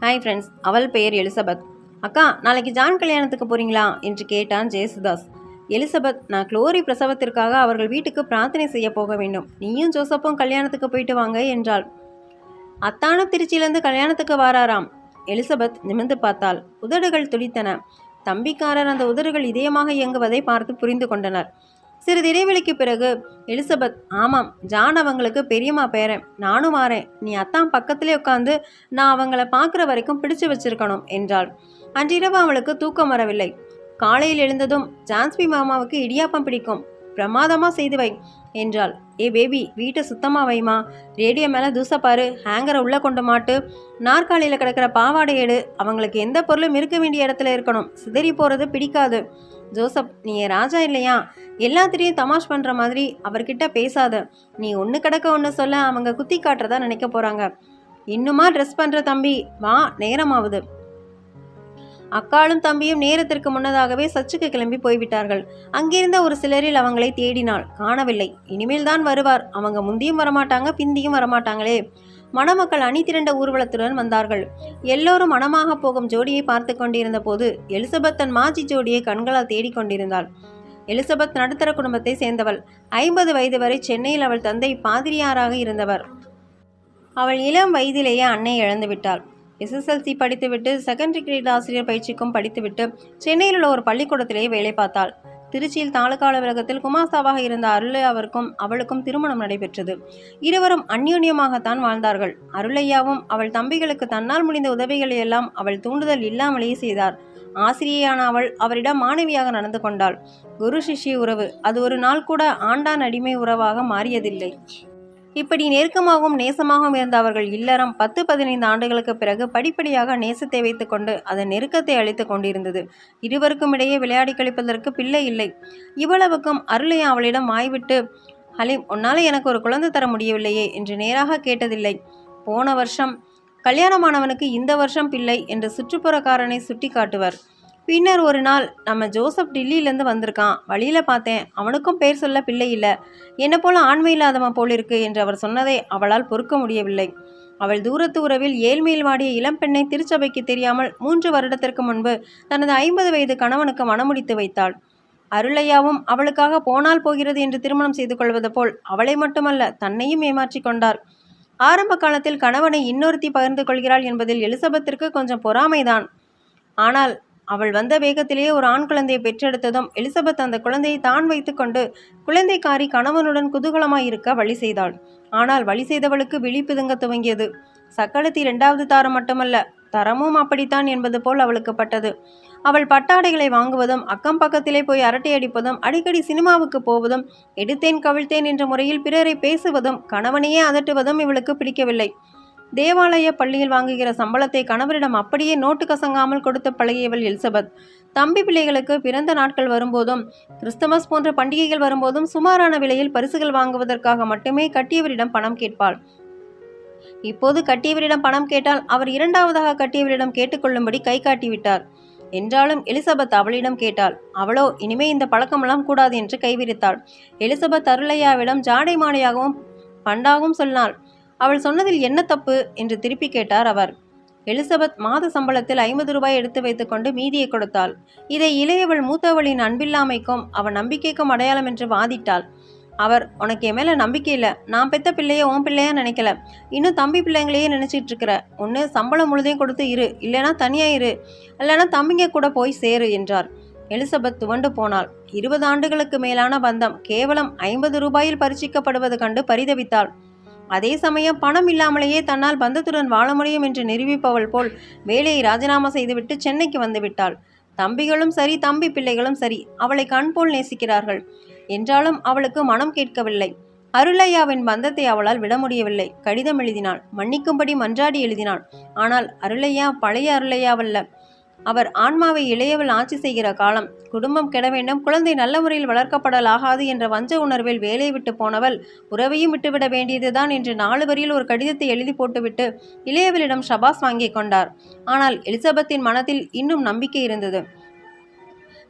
Hi friends அவள் பெயர் Elizabeth. அக்கா நாளைக்கு ஜான் கல்யாணத்துக்கு போகிறீங்களா என்று கேட்டான் ஜேசுதாஸ். எலிசபெத் நான் குளோரி பிரசவத்திற்காக அவர்கள் வீட்டுக்கு பிரார்த்தனை செய்ய போக வேண்டும். நீயும் ஜோசப்பும் கல்யாணத்துக்கு போயிட்டு வாங்க என்றாள். அத்தான திருச்சியிலேருந்து கல்யாணத்துக்கு வாராராம். எலிசபெத் நிமிர்ந்து பார்த்தாள். உதடுகள் துடித்தன. தம்பிக்காரர் அந்த உதடுகள் இதயமாக இயங்குவதை பார்த்து புரிந்து கொண்டனர். சிறிது இடைவெளிக்கு பிறகு எலிசபெத் ஆமாம் ஜான் அவங்களுக்கு பெரியம்மா பேரன் நானும் வாரேன். நீ அத்தான் பக்கத்திலே உட்காந்து நான் அவங்கள பார்க்குற வரைக்கும் பிடிச்சு வச்சிருக்கணும் என்றாள். அன்றிரவு அவளுக்கு தூக்கம் வரவில்லை. காலையில் எழுந்ததும் ஜான்ஸ்பி மாமாவுக்கு இடியாப்பம் பிடிக்கும் பிரமாதமாக செய்து வை என்றாள். ஏ பேபி வீட்டை சுத்தமாக வைமா? ரேடியோ மேலே தூசப்பாரு ஹேங்கரை உள்ளே கொண்டு மாட்டு. நாற்காலியில் கிடக்கிற பாவாடை எடு அவங்களுக்கு எந்த பொருளும் இருக்க வேண்டிய இடத்துல இருக்கணும். சிதறி போகிறது பிடிக்காது. ஜோசப் நீ ராஜா இல்லையா? எல்லாத்திலையும் தமாஷ் பண்ணுற மாதிரி அவர்கிட்ட பேசாத. நீ ஒன்று கிடக்க ஒன்று சொல்ல அவங்க குத்தி காட்டுறதா நினைக்க போகிறாங்க இன்னுமா ட்ரெஸ் பண்ணுற தம்பி வா நேரமாவது. அக்காளும் தம்பியும் நேரத்திற்கு முன்னதாகவே சர்ச்சுக்கு கிளம்பி போய்விட்டார்கள். அங்கிருந்த ஒரு சிலரில் அவங்களை தேடினாள். காணவில்லை. இனிமேல் தான் வருவார். அவங்க முந்தியும் வரமாட்டாங்க பிந்தியும் வரமாட்டாங்களே. மணமக்கள் அணி திரண்ட ஊர்வலத்துடன் வந்தார்கள். எல்லோரும் மனமாக போகும் ஜோடியை பார்த்து கொண்டிருந்த போது எலிசபெத் தன் மாஜி ஜோடியை கண்களால் தேடிக்கொண்டிருந்தாள் எலிசபெத் நடுத்தர குடும்பத்தை சேர்ந்தவள். ஐம்பது வயது வரை சென்னையில் அவள் தந்தை பாதிரியாராக இருந்தவர். அவள் இளம் வயதிலேயே அன்னை இழந்துவிட்டாள். எஸ்எஸ்எல்சி படித்துவிட்டு செகண்டரி கிரேட் ஆசிரியர் பயிற்சிக்கும் படித்துவிட்டு சென்னையில் உள்ள ஒரு பள்ளிக்கூடத்திலேயே வேலை பார்த்தாள். திருச்சியில் தாலுகா அலுவலகத்தில் குமாஸ்தாவாக இருந்த அருளையாவிற்கும் அவளுக்கும் திருமணம் நடைபெற்றது. இருவரும் அந்யோன்யமாகத்தான் வாழ்ந்தார்கள். அருளையாவும் அவள் தம்பிகளுக்கு தன்னால் முடிந்த உதவிகளை எல்லாம் அவள் தூண்டுதல் இல்லாமலேயே செய்தார். ஆசிரியையான அவள் அவரிடம் மாணவியாக நடந்து கொண்டாள். குரு சிஷ்ய உறவு. அது ஒரு நாள் கூட ஆண்டான் அடிமை உறவாக மாறியதில்லை. இப்படி நெருக்கமாகவும் நேசமாகவும் இருந்த அவர்கள் இல்லறம் பத்து பதினைந்து ஆண்டுகளுக்கு பிறகு படிப்படியாக நேசத்தை வைத்துக்கொண்டு அதன் நெருக்கத்தை அளித்துக் கொண்டிருந்தது. இருவருக்கும் இடையே விளையாடி கழிப்பதற்கு பிள்ளை இல்லை. இவ்வளவுக்கும் அருளை அவளிடம் வாய்விட்டு ஹலீம் உன்னால் எனக்கு ஒரு குழந்தை தர முடியவில்லையே என்று நேராக கேட்டதில்லை. போன வருஷம் கல்யாணமானவனுக்கு இந்த வருஷம் பிள்ளை என்று சுற்றுப்புறக்காரனை சுட்டி காட்டுவர் பின்னர் ஒரு நாள் நம்ம ஜோசப் டில்லியிலேருந்து வந்திருக்கான். வழியில் பார்த்தேன். அவனுக்கும் பேர் சொல்ல பிள்ளை இல்லை. என்னை போல ஆண்மை இல்லாதவன் போல் இருக்கு என்று அவர் சொன்னதை அவளால் பொறுக்க முடியவில்லை. அவள் தூரத்து உறவில் ஏழ்மையில் வாடிய இளம்பெண்ணை திருச்சபைக்கு தெரியாமல் மூன்று வருடத்திற்கு முன்பு தனது ஐம்பது வயது கணவனுக்கு மணமுடித்து வைத்தாள். அருளையாவும் அவளுக்காக போனால் போகிறது என்று திருமணம் செய்து கொள்வது போல் அவளை மட்டுமல்ல தன்னையும் ஏமாற்றி கொண்டார் ஆரம்ப காலத்தில் கணவனை இன்னொருத்தி பகிர்ந்து கொள்கிறாள் என்பதில் எலிசபெத்திற்கு கொஞ்சம் பொறாமைதான். ஆனால் அவள் வந்த வேகத்திலேயே ஒரு ஆண் குழந்தையை பெற்றெடுத்ததும் எலிசபெத் அந்த குழந்தையை தான் வைத்துக்கொண்டு குழந்தைக்காரி கணவனுடன் குதூகலமாயிருக்க வழி செய்தாள். ஆனால் வழி செய்தவளுக்கு விழி பிதுங்க துவங்கியது. சக்களத்தி இரண்டாவது தாரம் மட்டுமல்ல தரமும் அப்படித்தான் என்பது போல் அவளுக்கு பட்டது. அவள் பட்டாடைகளை வாங்குவதும் அக்கம் பக்கத்திலே போய் அரட்டை அடிப்பதும் அடிக்கடி சினிமாவுக்கு போவதும் எடுத்தேன் கவிழ்த்தேன் என்ற முறையில் பிறரை பேசுவதும் கணவனையே அதட்டுவதும் இவளுக்கு பிடிக்கவில்லை. தேவாலய பள்ளியில் வாங்குகிற சம்பளத்தை கணவரிடம் அப்படியே நோட்டு கசங்காமல் கொடுத்து பழகியவள் எலிசபெத். தம்பி பிள்ளைகளுக்கு பிறந்த நாட்கள் வரும்போதும் கிறிஸ்துமஸ் போன்ற பண்டிகைகள் வரும்போதும் சுமாரான விலையில் பரிசுகள் வாங்குவதற்காக மட்டுமே கட்டியவரிடம் பணம் கேட்பாள். இப்போது கட்டியவரிடம் பணம் கேட்டால் அவர் இரண்டாவதாக கட்டியவரிடம் கேட்டுக்கொள்ளும்படி கை காட்டிவிட்டார் என்றாலும் எலிசபெத் அவளிடம் கேட்டாள் அவளோ இனிமே இந்த பழக்கமெல்லாம் கூடாது என்று கைவிரித்தாள். எலிசபெத் அருளையாவிடம் ஜாடை மாடையாகவும் பண்டாகவும் சொன்னாள். அவள் சொன்னதில் என்ன தப்பு என்று திருப்பி கேட்டார் அவர். எலிசபெத் மாத சம்பளத்தில் ஐம்பது ரூபாய் எடுத்து வைத்துக்கொண்டு மீதியை கொடுத்தாள். இதை இளையவள் மூத்தவளின் அன்பில்லாமைக்கும் அவன் நம்பிக்கைக்கும் அடையாளம் என்று வாதிட்டாள். அவர் உனக்கு என் மேலே நம்பிக்கை இல்லை. நான் பெத்த பிள்ளைய உன் பிள்ளையா நினைக்கல. இன்னும் தம்பி பிள்ளைங்களையே நினச்சிட்டு இருக்கிற ஒன்று சம்பளம் முழுதையும் கொடுத்து இரு. இல்லைனா தனியாக இரு. இல்லைனா தம்பிங்க கூட போய் சேரு என்றார். எலிசபெத் துவண்டு போனாள். இருபது ஆண்டுகளுக்கு மேலான பந்தம். கேவலம் ஐம்பது ரூபாயில் பரிசிக்கப்படுவது கண்டு பரிதவித்தாள். அதே சமயம் பணம் இல்லாமலேயே தன்னால் பந்தத்துடன் வாழ முடியும் என்று நிரூபிப்பவள் போல் வேலையை ராஜினாமா செய்துவிட்டு சென்னைக்கு வந்துவிட்டாள் தம்பிகளும் சரி தம்பி பிள்ளைகளும் சரி அவளை கண் போல் நேசிக்கிறார்கள். என்றாலும் அவளுக்கு மனம் கேட்கவில்லை. அருளையாவின் பந்தத்தை அவளால் விட முடியவில்லை. கடிதம் எழுதினாள். மன்னிக்கும்படி மன்றாடி எழுதினாள். ஆனால் அருளையா பழைய அருளையாவல்ல. அவர் ஆன்மாவை இளையவள் ஆட்சி செய்கிற காலம். குடும்பம் கெட வேண்டும் குழந்தை நல்ல முறையில் வளர்க்கப்படலாகாது என்ற வஞ்ச உணர்வில் வேலையை விட்டு போனவள் உறவையும் விட்டுவிட வேண்டியதுதான் என்று நாலு வரியில் ஒரு கடிதத்தை எழுதி போட்டுவிட்டு இளையவளிடம் ஷபாஸ் வாங்கிக் கொண்டார். ஆனால் எலிசபெத்தின் மனத்தில் இன்னும் நம்பிக்கை இருந்தது.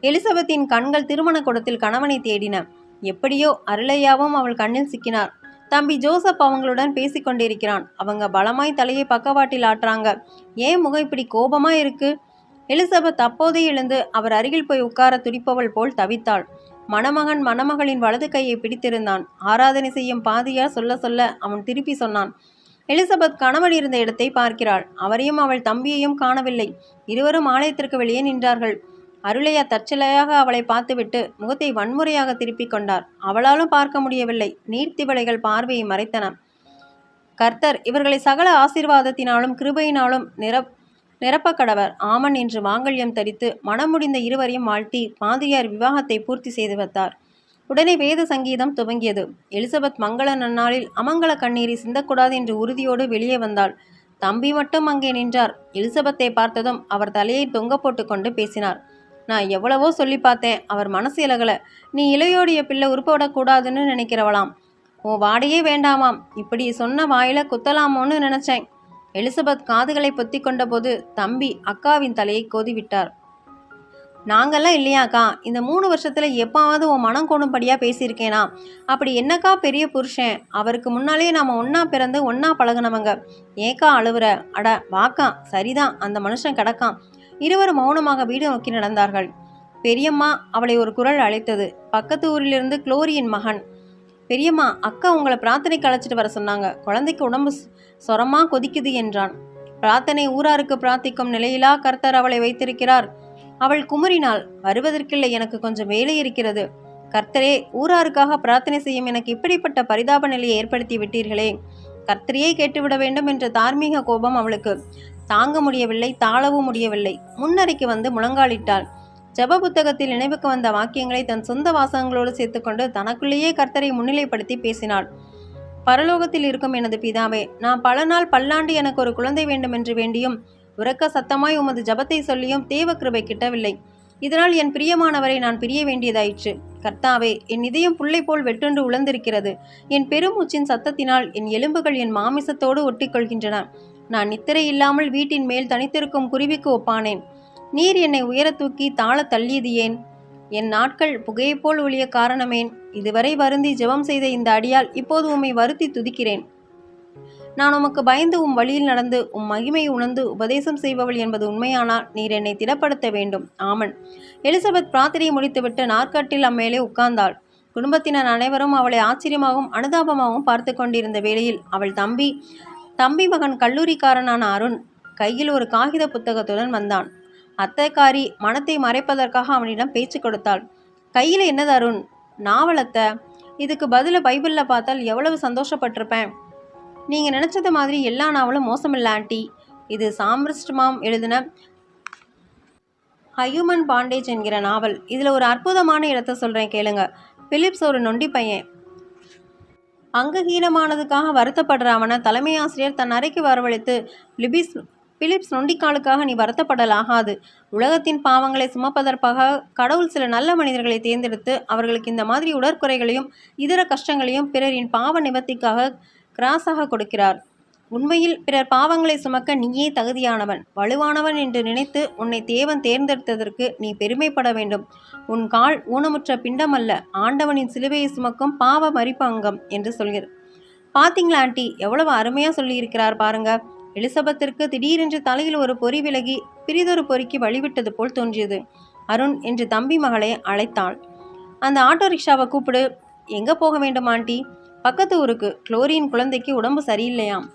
எலிசபெத்தின் கண்கள் திருமண கூடத்தில் கணவனை தேடின. எப்படியோ அருளையாவும் அவள் கண்ணில் சிக்கினார். தம்பி ஜோசப் அவங்களுடன் பேசிக் கொண்டிருக்கிறான். அவங்க பலமாய் தலையை பக்கவாட்டில் ஆட்டுறாங்க. ஏன் முகம் இப்படி கோபமா இருக்கு? எலிசபெத் அப்போதே எழுந்து அவர் அருகில் போய் உட்கார துடிப்பவள் போல் தவித்தாள். மணமகன் மணமகளின் வலது கையை பிடித்திருந்தான். ஆராதனை செய்யும் பாதியார் சொல்ல சொல்ல அவன் திருப்பி சொன்னான். எலிசபெத் கணவன் இருந்த இடத்தை பார்க்கிறாள். அவரையும் அவள் தம்பியையும் காணவில்லை. இருவரும் ஆலயத்திற்கு வெளியே நின்றார்கள். அருளையா தற்செயலாக அவளை பார்த்துவிட்டு முகத்தை வன்முறையாக திருப்பிக் கொண்டார். அவளாலும் பார்க்க முடியவில்லை. நீர்த்திவளைகள் பார்வையை மறைத்தன. கர்த்தர் இவர்களை சகல ஆசீர்வாதத்தினாலும் கிருபையினாலும் நிரப் நிரப்பக்கடவர் ஆமன் என்று மாங்கல்யம் தரித்து மனம் முடிந்த இருவரையும் வாழ்த்தி பாதியார் விவாகத்தை பூர்த்தி செய்து வைத்தார். உடனே வேத சங்கீதம் துவங்கியது. எலிசபெத் மங்கள நன்னாளில் அமங்கல கண்ணீரை சிந்தக்கூடாது என்று உறுதியோடு வெளியே வந்தாள். தம்பி மட்டும் அங்கே நின்றார். எலிசபெத்தை பார்த்ததும் அவர் தலையை தொங்க போட்டுக்கொண்டு பேசினார். நான் எவ்வளவோ சொல்லி பார்த்தேன். அவர் மனசு இலகல. நீ இளையோடைய பிள்ளை உருப்படக்கூடாதுன்னு நினைக்கிறவளாம். உன் வாடையே வேண்டாமாம். இப்படி சொன்ன வாயில குத்தலாமோன்னு நினைச்சேன். எலிசபெத் காதுகளை பொத்தி கொண்டபோது தம்பி அக்காவின் தலையை கோதிவிட்டார். நாங்கெல்லாம் இல்லையாக்கா இந்த மூணு வருஷத்தில் எப்பாவது உன் மனம் கோணும்படியா பேசியிருக்கேனா? அப்படி என்னக்கா பெரிய புருஷன்? அவருக்கு முன்னாலே நாம் ஒன்றா பிறந்து ஒன்றா பழகுனவங்க. ஏக்கா அழுவுற? அட வாக்கா சரிதான் அந்த மனுஷன் கிடக்கான். இருவரும் மௌனமாக வீடு நோக்கி நடந்தார்கள். பெரியம்மா அவளை ஒரு குரல் அழைத்தது. பக்கத்து ஊரிலிருந்து குளோரியின் மகன். பெரியம்மா அக்கா உங்களை பிரார்த்தனைக்கு அழைச்சிட்டு வர சொன்னாங்க. குழந்தைக்கு உடம்பு சொரமாக சொரமா கொதிக்குது என்றான். பிரார்த்தனை ஊராருக்கு பிரார்த்திக்கும் நிலையிலா கர்த்தர் அவளை வைத்திருக்கிறார். அவள் குமுறினாள். வருவதற்கில்லை எனக்கு கொஞ்சம் வேலை இருக்கிறது. கர்த்தரே ஊராருக்காக பிரார்த்தனை செய்யும் எனக்கு இப்படிப்பட்ட பரிதாப நிலையை ஏற்படுத்தி விட்டீர்களே. கர்த்தரையே கேட்டுவிட வேண்டும் என்ற தார்மீக கோபம் அவளுக்கு. தாங்க முடியவில்லை தாழவும் முடியவில்லை. முன்னறைக்கு வந்து முழங்காலிட்டாள். ஜெப புத்தகத்தில் நினைவுக்கு வந்த வாக்கியங்களை தன் சொந்த வாசகங்களோடு சேர்த்துக்கொண்டு தனக்குள்ளேயே கர்த்தரை முன்னிலைப்படுத்தி பேசினாள். பரலோகத்தில் இருக்கும் எனது பிதாவே நான் பல நாள் பல்லாண்டு எனக்கு ஒரு குழந்தை வேண்டும் என்று வேண்டியும் உரக்க சத்தமாய் உமது ஜபத்தை சொல்லியும் தேவ கிருபை கிட்டவில்லை. இதனால் என் பிரியமானவரை நான் பிரிய வேண்டியதாயிற்று. கர்த்தாவே என் இதயம் புல்லை போல் வெட்டுண்டு உழந்திருக்கிறது என் பெருமூச்சின் சத்தத்தினால் என் எலும்புகள் என் மாமிசத்தோடு ஒட்டிக்கொள்கின்றன. நான் நித்திரை இல்லாமல் வீட்டின் மேல் தனித்திருக்கும் குருவிக்கு ஒப்பானேன். நீர் என்னை உயரத் தூக்கி தாழ தள்ளியது ஏன்? என் நாட்கள் புகையைப் போல் காரணமேன்? இதுவரை வருந்தி ஜெபம் செய்த இந்த அடியால் இப்போது உம்மை வருத்தி துதிக்கிறேன். நான் உமக்கு பயந்து உம் வழியில் நடந்து உம் மகிமையை உணர்ந்து உபதேசம் செய்பவள் என்பது உண்மையானால் நீர் என்னை திடப்படுத்த வேண்டும். ஆமன். எலிசபெத் பிரார்த்தனையை முடித்துவிட்டு நாற்காட்டில் அம்மேலே உட்கார்ந்தாள். குடும்பத்தினர் அனைவரும் அவளை ஆச்சரியமாகவும் அனுதாபமாகவும் பார்த்து கொண்டிருந்த வேளையில் அவள் தம்பி தம்பி மகன் கல்லூரிக்காரனான அருண் கையில் ஒரு காகித புத்தகத்துடன் வந்தான். அத்தைக்காரி மனத்தை மறைப்பதற்காக அவனிடம் பேச்சு கொடுத்தாள். கையில் என்னது அருண் நாவலத்தை. இதுக்கு பதில பைபிளில் பார்த்தால் எவ்வளவு சந்தோஷப்பட்டிருப்பேன். நீங்கள் நினச்சது மாதிரி எல்லா நாவலும் மோசமில்லை ஆண்டி. இது சாம்ரிஸ்ட்மாம் எழுதின ஹியூமன் பாண்டேஜ் என்கிற நாவல். இதில் ஒரு அற்புதமான இடத்த சொல்கிறேன் கேளுங்க. பிலிப்ஸ் ஒரு நொண்டி பையன். அங்கஹீனமானதுக்காக வருத்தப்படுற அவனை தலைமை ஆசிரியர் தன் அறைக்கு வரவழைத்து லிபிஸ் பிலிப்ஸ் நொண்டிக்காலுக்காக நீ வருத்தப்படலாகாது. உலகத்தின் பாவங்களை சுமப்பதற்காக கடவுள் சில நல்ல மனிதர்களை தேர்ந்தெடுத்து அவர்களுக்கு இந்த மாதிரி உடற்குறைகளையும் இதர கஷ்டங்களையும் பிறரின் பாவ நிவர்த்திக்காக கிராஸாக கொடுக்கிறார். உண்மையில் பிறர் பாவங்களை சுமக்க நீயே தகுதியானவன். வலுவானவன் என்று நினைத்து உன்னை தேவன் தேர்ந்தெடுத்ததற்கு நீ பெருமைப்பட வேண்டும். உன் கால் ஊனமுற்ற பிண்டமல்ல. ஆண்டவனின் சிலுவையை சுமக்கும் பாவ மறிப்பு அங்கம் என்று சொல்கிறது. பாத்தீங்களா ஆண்டி? எவ்வளவு அருமையாக சொல்லியிருக்கிறார் பாருங்கள் எலிசபெத்திற்கு திடீரென்று தலையில் ஒரு பொறி விலகி பிரிதொரு பொறிக்கு வழிவிட்டது போல் தோன்றியது. அருண் என்று தம்பி மகளை அழைத்தாள். அந்த ஆட்டோ ரிக்ஷாவை கூப்பிடு. எங்க போக வேண்டும் ஆண்டி? பக்கத்து ஊருக்கு. குளோரியின் குழந்தைக்கு உடம்பு சரியில்லையாம்.